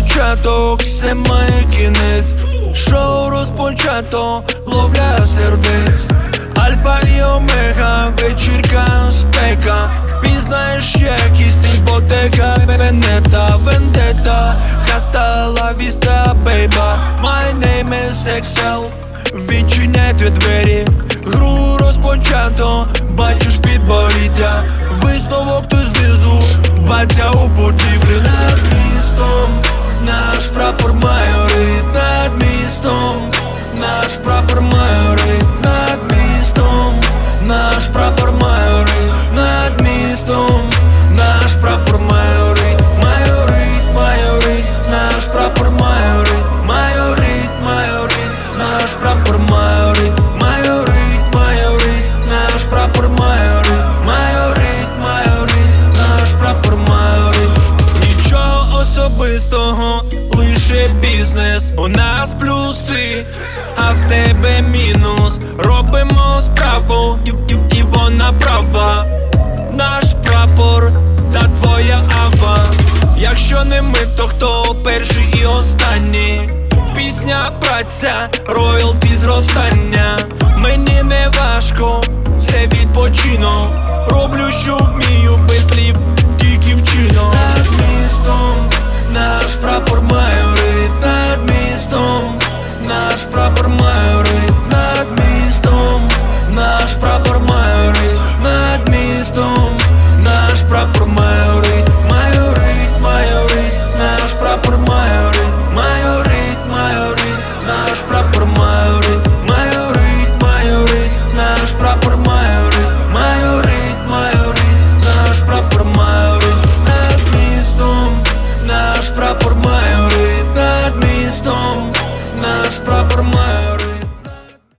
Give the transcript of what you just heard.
початок, все має кінець. Шоу розпочато, ловля сердець. Альфа і омега, вечірка спека. Пізнаєш якість іпотека, венета, вендета, хаста ла віста, бейба. My name is Excel Відчиняйте двері, гру розпочато, бачиш підборіддя, висновок ти знизу, батя у будівлі особистого, лише бізнес. У нас плюси, а в тебе мінус. Робимо справу, і, і, і вона права. Наш прапор та твоя ава. Якщо не ми, то хто перший і останній? Пісня, праця, роялті зростання. Мені не важко, це відпочинок. Роблю, що вмію my